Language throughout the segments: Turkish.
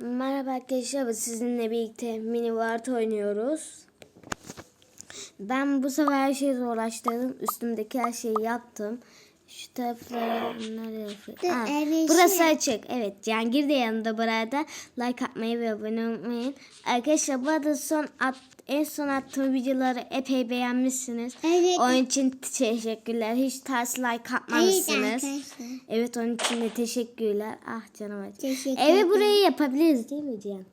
Merhaba arkadaşlar, sizinle birlikte mini ward oynuyoruz. Ben bu sefer her şeyi zorlaştırdım. Üstümdeki her şeyi yaptım. Şu tarafları bunları Dur, Aa, evet, burası şey- açık. Evet, Cihangir de yanında burada. Like atmayı ve abone olmayı. Arkadaşlar bu arada son at, en son attığım videoları epey beğenmişsiniz. Evet. Onun için teşekkürler. Hiç ters like Evet atmamışsınız. arkadaşlar. Evet onun için de teşekkürler. Ah canım acı. Teşekkür Evi burayı yapabiliriz değil mi Cihan?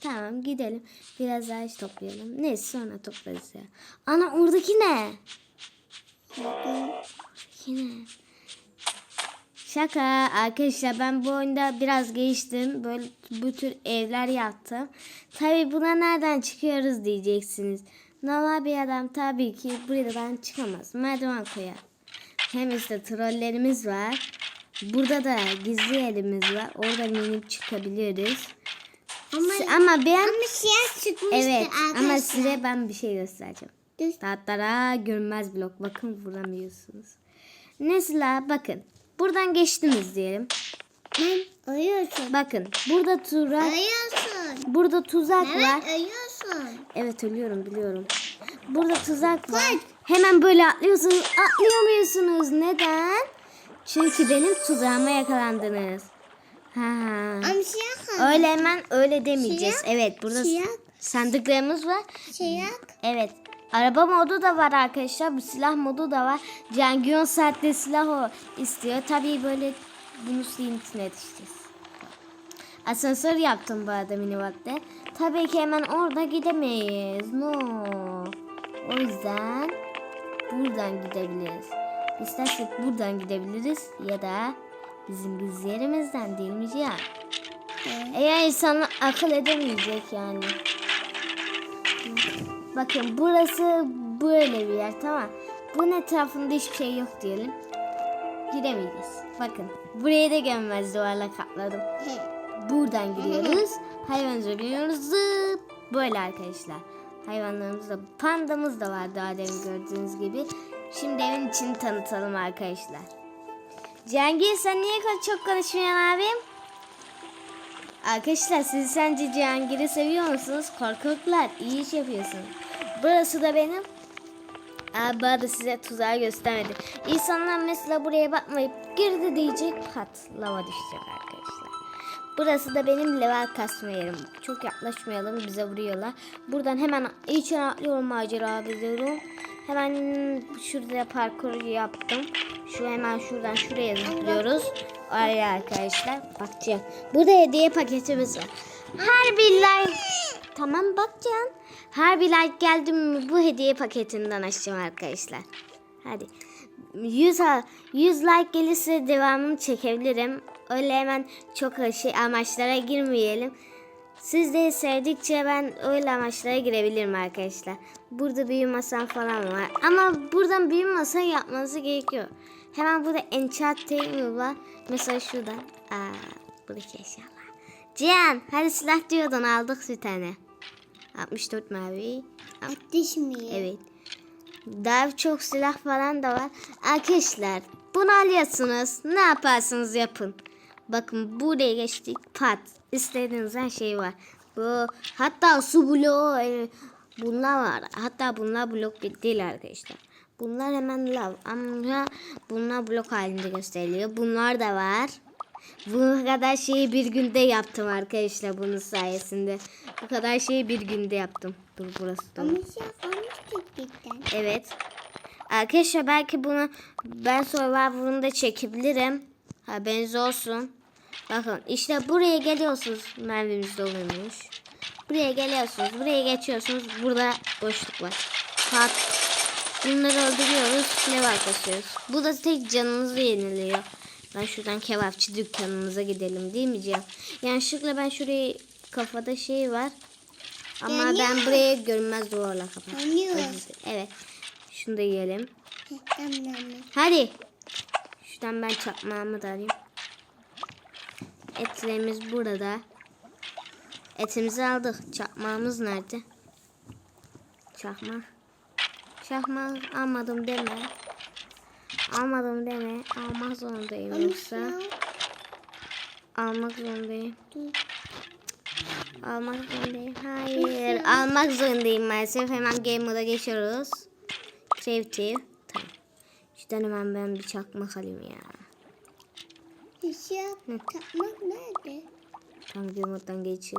Tamam gidelim. Biraz daha iş toplayalım. Neyse sonra toplarız ya. Ana oradaki ne? Yine. Şaka arkadaşlar ben bu oyunda biraz geliştim. Böyle bu tür evler yaptım. Tabi buna nereden çıkıyoruz diyeceksiniz. Normal bir adam tabii ki buradan çıkamaz. Merdiven koyar. Hem işte trollerimiz var. Burada da gizli yerimiz var. Orada inip çıkabiliriz. Ama, Ama ben ama siyah çıkmıştı evet arkadaşlar. ama size ben bir şey göstereceğim. Dur. Tahtara görünmez blok. Bakın vuramıyorsunuz. Mesela bakın. Buradan geçtiniz diyelim. Ben uyuyorsun. Bakın burada tuzak Uyuyorsun. burada tuzak var. Evet uyuyorsun. Evet ölüyorum biliyorum. Burada tuzak var. Hemen böyle atlıyorsunuz. Atlayamıyorsunuz. Neden? Çünkü benim tuzağıma yakalandınız. Ha. Ama kaldı. Öyle hemen öyle demeyeceğiz. Siyah, Evet burada siyah. sandıklarımız var. Siyah. Evet. Araba modu da var arkadaşlar. Bu silah modu da var. Cengion saatte silah o istiyor. Tabii böyle bunu içine yetişeceğiz. Asansör yaptım bu arada mini vakte. Tabii ki hemen orada gidemeyiz. No. O yüzden buradan gidebiliriz. İstersek buradan gidebiliriz ya da bizim gizli yerimizden değil mi Cihan? Eğer insan akıl edemeyecek yani. Bakın burası böyle bir yer tamam. Bunun etrafında hiçbir şey yok diyelim. Giremeyeceğiz. Bakın buraya da gömmez duvarla kapladım. Buradan giriyoruz. Hayvanımıza giriyoruz. Zıp. Böyle arkadaşlar. Hayvanlarımız da pandamız da var daha demin gördüğünüz gibi. Şimdi evin içini tanıtalım arkadaşlar. Cihangir sen niye çok konuşmuyorsun abim? Arkadaşlar siz sence Cihangir'i seviyor musunuz? Korkaklar iyi iş yapıyorsunuz. Burası da benim. Aa, bu size tuzağı göstermedi. İnsanlar mesela buraya bakmayıp girdi diyecek pat lava düşecek arkadaşlar. Burası da benim level kasma yerim. Çok yaklaşmayalım bize vuruyorlar. Buradan hemen içine atlıyorum macera biliyorum. Hemen şurada parkur yaptım. Şu hemen şuradan şuraya zıplıyoruz. Öyle arkadaşlar. Bakacağım. Burada hediye paketimiz var. Her bir like... Tamam bakacağım. Her bir like geldi mi bu hediye paketinden açacağım arkadaşlar. Hadi. 100, ha- 100 like gelirse devamını çekebilirim. Öyle hemen çok şey amaçlara girmeyelim. Siz de sevdikçe ben öyle amaçlara girebilirim arkadaşlar. Burada büyü masam falan var. Ama buradan büyü masa yapmanız gerekiyor. Hemen burada enchant table var. Mesela şuradan. Aa, buradaki eşyalar. Cihan hadi silah diyordun aldık bir tane. 64 mavi. Ateş mi? Evet. Daha çok silah falan da var. Arkadaşlar bunu alıyorsunuz. Ne yaparsınız yapın. Bakın buraya geçtik. Pat. İstediğiniz her şey var. Bu hatta su bloğu e, bunlar var. Hatta bunlar blok değil arkadaşlar. Bunlar hemen lav ama bunlar blok halinde gösteriliyor. Bunlar da var. Bu kadar şeyi bir günde yaptım arkadaşlar bunun sayesinde. Bu kadar şeyi bir günde yaptım. Dur burası da. Ama cidden. Evet. Arkadaşlar belki bunu ben Survivor'ını da çekebilirim. Haberiniz olsun. Bakın işte buraya geliyorsunuz. Mermimiz doluymuş. Buraya geliyorsunuz. Buraya geçiyorsunuz. Burada boşluk var. Pat. Bunları öldürüyoruz. Level kasıyoruz. Bu da tek canınızı yeniliyor. Ben şuradan kebapçı dükkanımıza gidelim değil mi Cihan? Yanlışlıkla ben şurayı kafada şey var. Ama Yanıyor. ben buraya görünmez duvarla kapattım. Evet. Şunu da yiyelim. Hadi. Şuradan ben çakmağımı da alayım. Etlerimiz burada. Etimizi aldık. Çakmağımız nerede? Çakmak. Çakmak almadım deme. Almadım deme. Almak zorundayım yoksa. Almak zorundayım. Almak zorundayım. Hayır. Almak zorundayım maalesef. Hemen game moda geçiyoruz. Creative. Tamam. Şuradan hemen ben bir çakmak alayım ya. Eşya takmak nerede? Tamam game moddan geçik.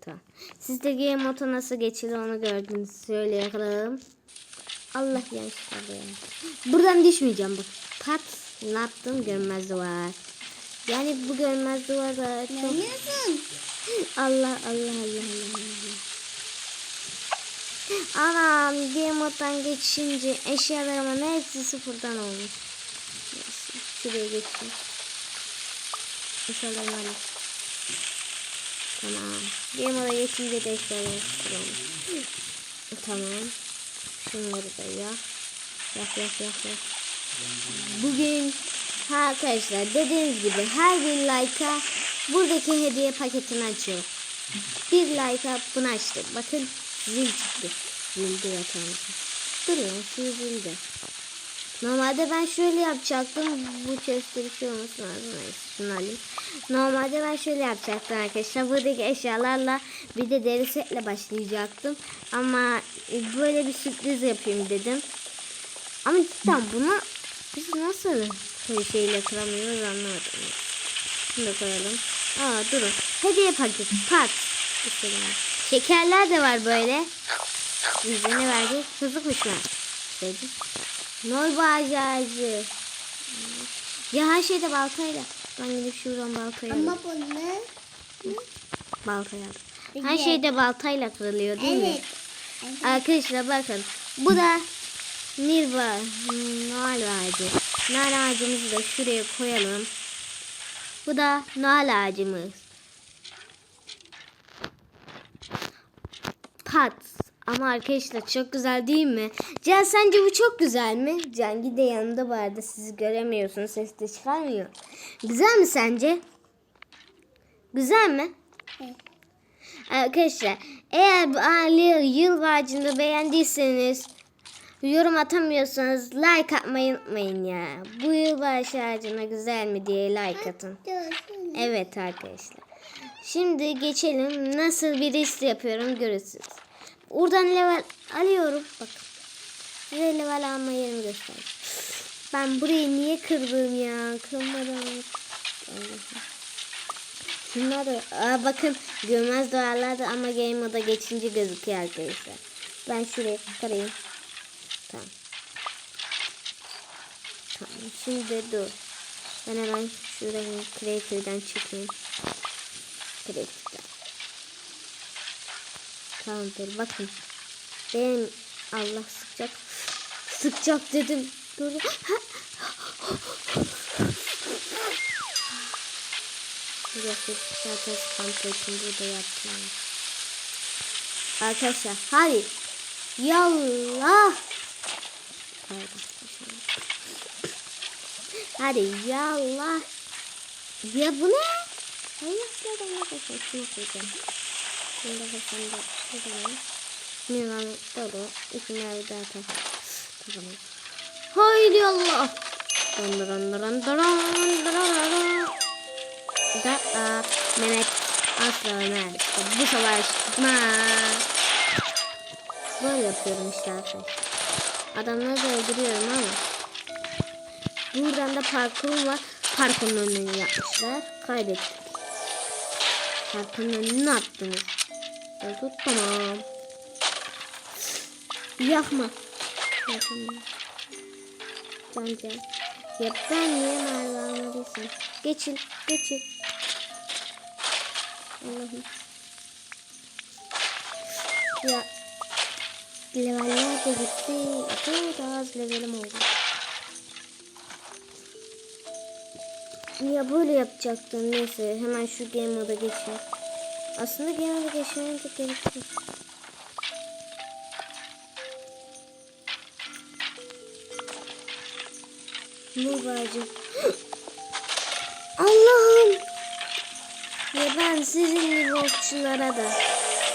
Tamam. Siz de game moda nasıl geçilir onu gördünüz. Şöyle yakalım. Allah yanlışlıkla ya. Buradan düşmeyeceğim bak. Pat. Ne yaptım? Görmez duvar. Yani bu görmez duvar da çok... Yanıyorsun. Allah Allah Allah Allah. Allah. Anam game moddan geçince eşyalarımın hepsi sıfırdan olmuş. Neyse, Şuraya geçeyim. Eşyalarımı alayım. Tamam. Game moda geçince de olmuş. Tamam. Şunları da yak. Yak yak yak yak. Bugün arkadaşlar dediğiniz gibi her bir like'a buradaki hediye paketini açıyorum. Bir like'a bunu açtım. Bakın zil çıktı. Zildi yatağımızda. Duruyor şu zildi. Normalde ben şöyle yapacaktım. Bu chest'te bir şey olması lazım. Şunu. Normalde ben şöyle yapacaktım arkadaşlar. Buradaki eşyalarla bir de deri setle başlayacaktım. Ama e, böyle bir sürpriz yapayım dedim. Ama cidden bunu biz nasıl böyle şeyle kıramıyoruz anlamadım. Şunu da koyalım. Aa durun. Hediye paketi. Pat. İstedim. Şekerler de var böyle. Bize ne verdi? Hızlı kuşlar. Dedi. Nol bağcacı. Ya her şeyde baltayla. Ben gidip şuradan baltayla. Ama bunlar Baltayla. Her de- şeyde baltayla kırılıyor değil mi? evet. Arkadaşlar bakın. Bu da Nirva Nal ağacı. Nal ağacımızı da şuraya koyalım. Bu da nal ağacımız. Pat. Ama arkadaşlar çok güzel değil mi? Can sence bu çok güzel mi? Can de yanında vardı. Sizi göremiyorsunuz. Ses de çıkarmıyor. Güzel mi sence? Güzel mi? Evet. Arkadaşlar eğer bu Ali yıl ağacını beğendiyseniz yorum atamıyorsanız like atmayı unutmayın ya. Bu yıl ağacına güzel mi diye like atın. Evet arkadaşlar. Şimdi geçelim. Nasıl bir liste yapıyorum görürsünüz. Oradan level alıyorum. Bakın. Size level alma yerimi göstereyim. Ben burayı niye kırdım ya? Kırmadan. Şunlar da, aa, bakın görmez duvarlarda ama game moda geçince gözüküyor arkadaşlar. Ben şuraya kırayım. Tamam. Tamam şimdi dur. Ben hemen şuradan creative'den çıkayım. Creative'den. Tamamdır bakın. Benim Allah sıkacak. Sıkacak dedim. Dur. Burası zaten kompletin burada yaptım. Arkadaşlar hadi. Yallah. Pardon. Hadi yallah. Ya bu ne? Ayaklarım arkadaşlar şunu koyacağım. Şunu da da koyalım. Milan dolu. İsimleri daha tak. Takalım. Haydi Allah. Dun dun dun dun. Da a, Mehmet asla ölmez. Bu savaş bitmez. Böyle yapıyorum işte arkadaşlar. Adamları da öldürüyorum ama. Buradan da parkur var. Parkurun önünü yapmışlar. Kaybettik. Parkurun önünü attınız. Oldu tamam. Yakma. Yakma. Can. Ya ben niye merve almadıysam. Geçin. Geçin. Allah'ım. Ya. Leveller de gitti. Daha az levelim oldu. Ya böyle yapacaktım. Neyse hemen şu game moda geçeyim. Aslında game moda geçmeye de gerek yok. Bu bacım. Allah'ım. Ya ben sizin gibi okçulara da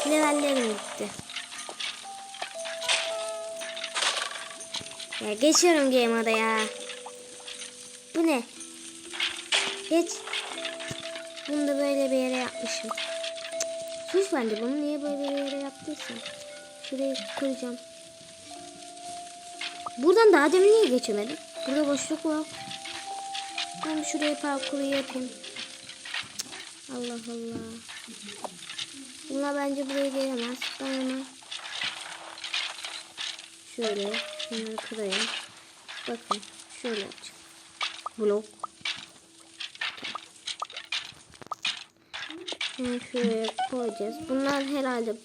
levellerim gitti. Ya geçiyorum game moda ya. Bu ne? Geç. Bunu da böyle bir yere yapmışım. Yapmış bence bunu niye böyle bir yere yaptıysan. Şurayı kıracağım. Buradan daha demin niye geçemedim? Burada boşluk var. Ben şuraya parkuru yapayım. Allah Allah. Bunlar bence buraya gelemez. Ben hemen şöyle şunları kırayım. Bakın şöyle yapacağım. Blok. Şimdi şuraya koyacağız. Bunlar herhalde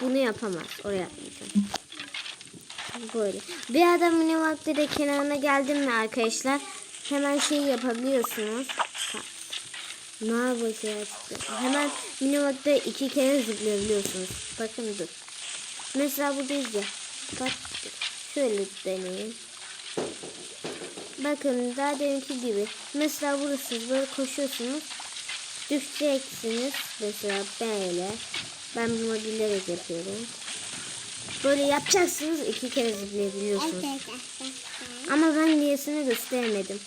bunu yapamaz. Oraya yapmayacağım. Böyle. Bir adam mini vakti de kenarına geldim mi arkadaşlar? Hemen şey yapabiliyorsunuz. Ne yapacağız? Hemen mini vakti iki kere zıplayabiliyorsunuz. Bakın dur. Mesela buradayız ya. Bak şöyle deneyeyim. Bakın daha deminki gibi. Mesela burası böyle koşuyorsunuz. Düşeceksiniz. Mesela böyle. Ben bunu bilerek yapıyorum. Böyle yapacaksınız iki kere zıplayabiliyorsunuz. Ama ben niyesini gösteremedim.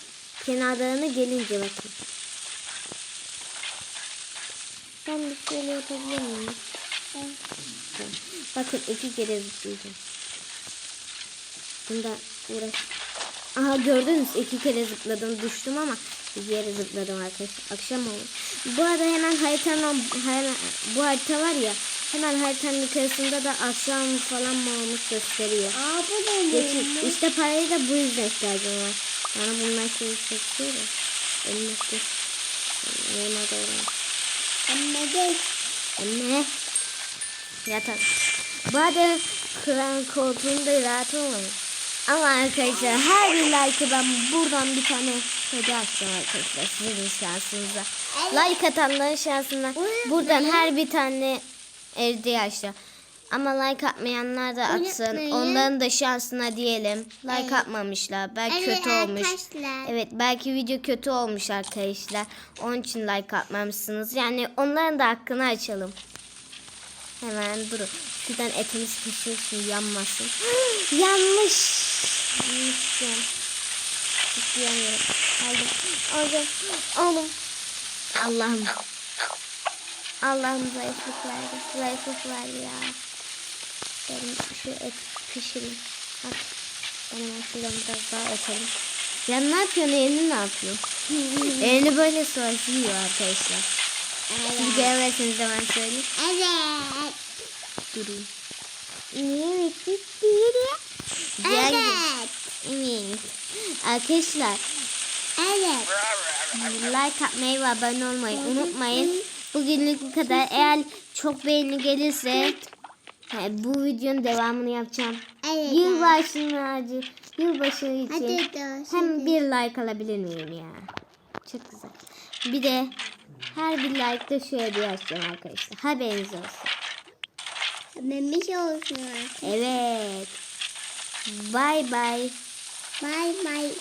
Kenarlarına gelince bakın. Ben bir şöyle yapabilir miyim? Bakın iki kere zıplayacağım. Bunda uğraş. Aha gördünüz iki kere zıpladım düştüm ama bir yere zıpladım arkadaşlar. Akşam oldu. Bu arada hemen haritanın hemen, bu harita var ya hemen haritanın yukarısında da akşam falan mı olmuş gösteriyor. Aa bu da Geçin. İşte parayı da bu yüzden ihtiyacım var. Yani bundan şey seçiyor da. Elime dur. Elime doğru. Anne de Anne. Yatak. Bu arada kıran koltuğunda rahat olmayın. Ama arkadaşlar her bir like'ı ben buradan bir tane hediye açacağım arkadaşlar sizin şansınıza. Like atanların şansına buradan her bir tane hediye açacağım. Ama like atmayanlar da atsın. Unutmayın. Onların da şansına diyelim. Like Evet. atmamışlar. Belki Evet kötü olmuş. Evet belki video kötü olmuş arkadaşlar. Onun için like atmamışsınız. Yani onların da hakkını açalım. Hemen durun. Şuradan etimiz pişirsin yanmasın. Yanmış. Yanmış. Yanıyorum. Aldım. Aldım. Aldım. Allah'ım. Allah'ım zayıflık verdi. Zayıflık verdi ya. Benim şu et pişireyim. Bak. Ben hemen şuradan biraz daha atalım. Ya ne yapıyorsun? Elini ne yapıyorsun? Elini böyle savaşıyor arkadaşlar. Siz görmezsiniz hemen söyleyeyim. Evet. Durayım. Evet. Evet. Gel. Evet. Evet. Arkadaşlar Evet. like atmayı ve abone olmayı unutmayın. Bugünlük bu kadar. Eğer çok beğeni gelirse bu videonun devamını yapacağım. Evet. Yılbaşını yılbaşı için hem bir like alabilir miyim ya? Çok güzel. Bir de her bir like'da şöyle bir açacağım arkadaşlar. Haberiniz olsun. Memiş olsun. Evet. Bye bye. Bye bye.